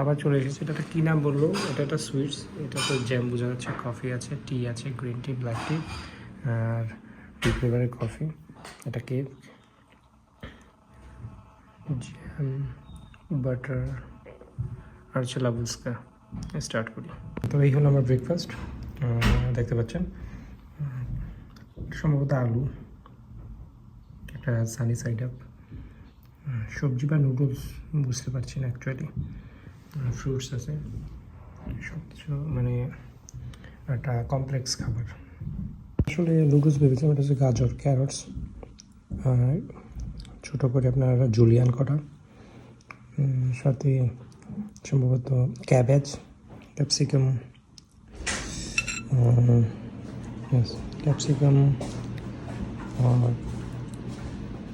আবার চলে এসেছে এটা কী নাম বলল? এটা একটা সুইটস এটা তো জ্যাম বোঝা যাচ্ছে কফি আছে টি আছে গ্রিন টি ব্ল্যাক টি আর টি ফ্লেভারের কফি এটা কেক জ্যাম বাটার আর হচ্ছে লাবুস্কা। স্টার্ট করি। তো এই হলো আমার ব্রেকফাস্ট দেখতে পাচ্ছেন। সম্ভবত আলু, একটা সানি সাইড আপ সবজি বা নুডলস বুঝতে পারছি না অ্যাকচুয়ালি ফ্রুটস আছে সব কিছু মানে একটা কমপ্লেক্স খাবার আসলে নুডলস ভেবেছিলাম এটা হচ্ছে গাজর ক্যারটস ছোটো করে আপনার জুলিয়ান উম, সাথে সম্ভবত cabbage capsicum capsicum R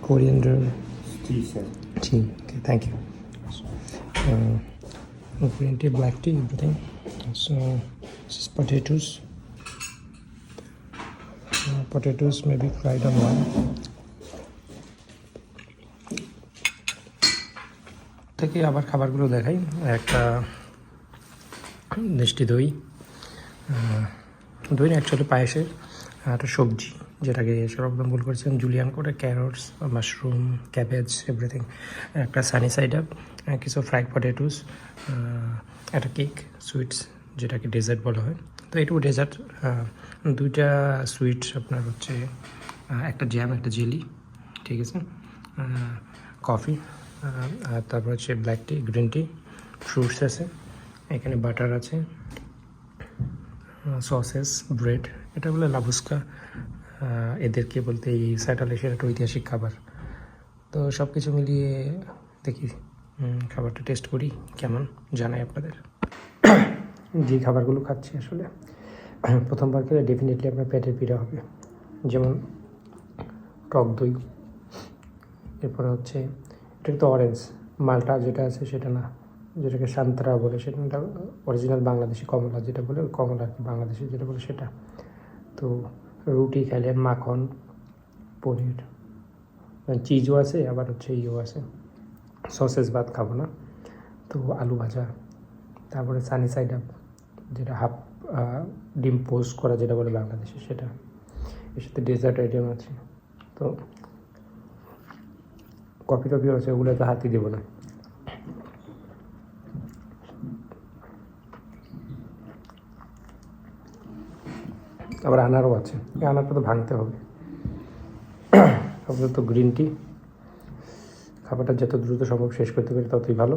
coriander tea, sir. tea. Uh, green tea, black tea, everything. So this is potatoes. Uh, potatoes maybe fried on one. থেকে আবার খাবারগুলো দেখাই একটা মিষ্টি দই দই না অ্যাকচুয়ালি পায়েসের একটা সবজি যেটাকে সর্বপ্রথম ভুল করেছিলাম জুলিয়ান করে ক্যারটস মাশরুম ক্যাবেজ এভরিথিং একটা সানি সাইড আপ কিছু ফ্রাইড পটেটোস একটা কেক সুইটস যেটাকে ডেজার্ট বলা হয়। তো এটুকু ডেজার্ট দুইটা সুইট আপনার হচ্ছে একটা জ্যাম একটা জেলি ঠিক আছে? কফি আর তারপর হচ্ছে black tea green tea fruits আছে। এখানে বাটার আছে সসেস ব্রেড এটা বলে লাভুস্কা এদেরকে বলতে এই স্যাটাল একটা ঐতিহাসিক খাবার। তো সব কিছু মিলিয়ে দেখি খাবারটা টেস্ট করি, কেমন জানাই আপনাদের। যে খাবারগুলো খাচ্ছি আসলে, প্রথমবার খেলে ডেফিনেটলি আপনার পেটের পীড়া হবে। যেমন টক দই, এরপরে হচ্ছে এটা তো অরেঞ্জ মালটা যেটা আছে সেটা না, যেটাকে সান্তরা বলে সেটা অরিজিনাল বাংলাদেশি কমলা যেটা বলে কমলা বাংলাদেশি যেটা বলে সেটা। তো রুটি খেলে মাখন, পনির চিজও আছে, আবার হচ্ছে ইও আছে। সসেস ভাত খাব না, তো আলু ভাজা, তারপরে সানি সাইড আপ যেটা হাফ ডিম পোস্ট করা যেটা বলে বাংলাদেশে সেটা। এর সাথে ডেজার্ট আইটেম আছে। তো কফি টফিও আছে, ওগুলো তো হাতই দেবো না। আবার আনারও আছে। এই আনারটা তো ভাঙতে হবে। আপাতত গ্রিন টি খাবারটা যত দ্রুত সম্ভব শেষ করতে পারি ততই ভালো।